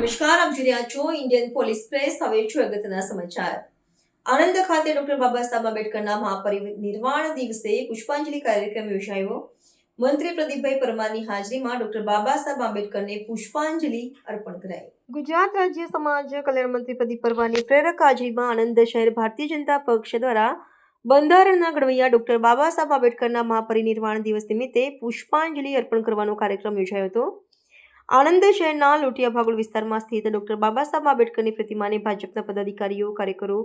નમસ્કાર, આપ જોઈ રહ્યા છો ઇન્ડિયન પોલીસ પ્રેસ હવે છો અગત્યના સમાચાર. આણંદ ખાતે ડોક્ટર બાબા સાહેબ આંબેડકરના મહાપરિનિર્વાણ દિવસે પુષ્પાંજલિ કાર્યક્રમ યોજાયો. મંત્રી પ્રદીપભાઈ પરમારની હાજરીમાં ડોક્ટર બાબા સાહેબ આંબેડકરને પુષ્પાંજલિ અર્પણ કરાઈ. ગુજરાત રાજ્ય સમાજ કલ્યાણ મંત્રી પ્રદીપ પરમારની પ્રેરક હાજરીમાં આણંદ શહેર ભારતીય જનતા પક્ષ દ્વારા બંધારણના ઘડવૈયા ડોક્ટર બાબા સાહેબ આંબેડકરના મહાપરિનિર્વાણ દિવસ નિમિત્તે પુષ્પાંજલિ અર્પણ કરવાનો કાર્યક્રમ યોજાયો હતો. આણંદ શહેરના લોટિયા ભાગોળ વિસ્તારમાં સ્થિત ડોક્ટર બાબા સાહેબ આંબેડકરની પ્રતિમાને ભાજપના પદાધિકારીઓ, કાર્યકરો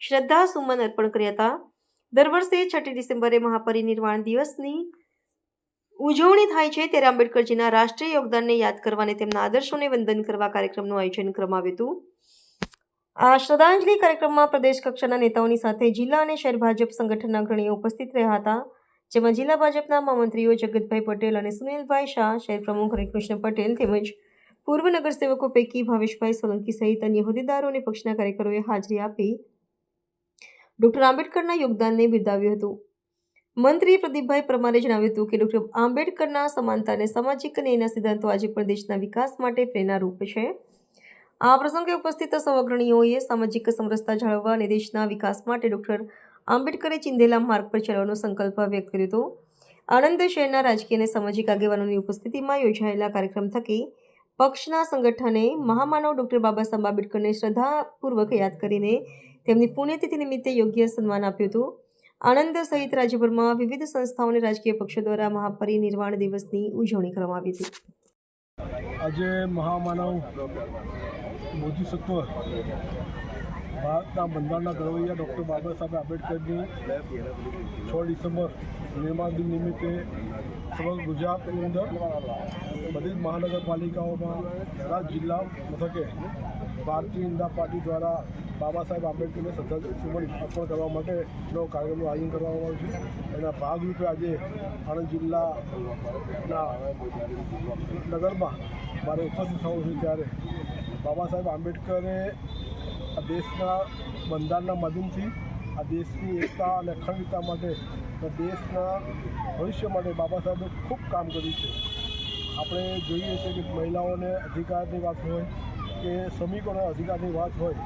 શ્રદ્ધા સુમન અર્પણ કર્યા હતા. દર વર્ષે છઠ્ઠી ડિસેમ્બરે મહાપરિનિર્વાણ દિવસની ઉજવણી થાય છે ત્યારે આંબેડકરજીના રાષ્ટ્રીય યોગદાનને યાદ કરવા અને તેમના આદર્શોને વંદન કરવા કાર્યક્રમનું આયોજન કરવામાં આવ્યું હતું. આ શ્રદ્ધાંજલિ કાર્યક્રમમાં પ્રદેશ કક્ષાના નેતાઓની સાથે જિલ્લા અને શહેર ભાજપ સંગઠનના અગ્રણીઓ ઉપસ્થિત રહ્યા હતા. જેમાં જિલ્લા ભાજપના મહામંત્રીઓ જગતભાઈ પટેલ અને સુનિલભાઈ શાહ, શહેર પ્રમુખ હરિકૃષ્ણ પટેલ તેમજ પૂર્વ નગરસેવકો પૈકી ભાવેશભાઈ સોલંકી સહિત અન્ય હોદ્દેદારો અને પક્ષના કાર્યકરોએ હાજરી આપી. ડોક્ટર આંબેડકરના યોગદાનને બિરદાવ્યું હતું. મંત્રી પ્રદીપભાઈ પરમારે જણાવ્યું હતું કે ડોક્ટર આંબેડકરના સમાનતા અને સામાજિક ન્યાયના સિદ્ધાંતો આજે પણ દેશના વિકાસ માટે પ્રેરણારૂપ છે. આ પ્રસંગે ઉપસ્થિત સૌ અગ્રણીઓએ સામાજિક સમરસતા જાળવવા અને દેશના વિકાસ માટે ડોક્ટર આંબેડકરે ચિંધેલા માર્ગ પર ચાલવાનો સંકલ્પ વ્યક્ત કર્યો હતો. આણંદ શહેરના રાજકીય અને સામાજિક આગેવાનોની ઉપસ્થિતિમાં યોજાયેલા કાર્યક્રમ થકી પક્ષના સંગઠને મહામાનવ ડોક્ટર બાબા સાહેબ આંબેડકરને શ્રદ્ધાપૂર્વક યાદ કરીને તેમની પુણ્યતિથિ નિમિત્તે યોગ્ય સન્માન આપ્યું હતું. આણંદ સહિત રાજ્યભરમાં વિવિધ સંસ્થાઓ અને રાજકીય પક્ષો દ્વારા મહાપરિનિર્વાણ દિવસની ઉજવણી કરવામાં આવી હતી. આજે મહામાનવ બોધિસત્વ ભારતના બંધારણના ઘડવૈયા ડૉક્ટર બાબા સાહેબ આંબેડકરની છ ડિસેમ્બર નિર્માણ દિન નિમિત્તે સમગ્ર ગુજરાતની અંદર બધી જ મહાનગરપાલિકાઓમાં જિલ્લા મથકે ભારતીય જનતા પાર્ટી દ્વારા બાબા સાહેબ આંબેડકરને શ્રદ્ધાસુમન અર્પણ કરવા માટેનો કાર્યક્રમનું આયોજન કરવામાં આવ્યું છે. એના ભાગરૂપે આજે આણંદ જિલ્લાના નગરમાં મારે ઉપસ્થિત થવું છે ત્યારે બાબા સાહેબ આંબેડકરે આ દેશના બંધારણના માધ્યમથી આ દેશની એકતા અને અખંડતા માટે દેશના ભવિષ્ય માટે બાબા સાહેબે ખૂબ કામ કર્યું છે. આપણે જોઈએ છીએ કે મહિલાઓને અધિકારની વાત હોય કે શ્રમિકોના અધિકારની વાત હોય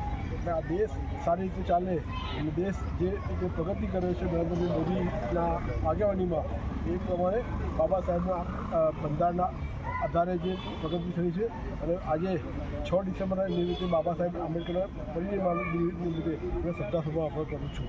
આ દેશ સારી રીતે ચાલે અને દેશ જે રીતે પ્રગતિ કરે છે નરેન્દ્રભાઈ મોદીના આગેવાનીમાં, એ પ્રમાણે બાબા સાહેબના બંધારણના આધારે જે પ્રગતિ થઈ છે અને આજે છ ડિસેમ્બરના નિમિત્તે બાબા સાહેબ આંબેડકરના પરિનિર્વાણ નિમિત્તે સત્તા સભા અર્પણ કરું છું.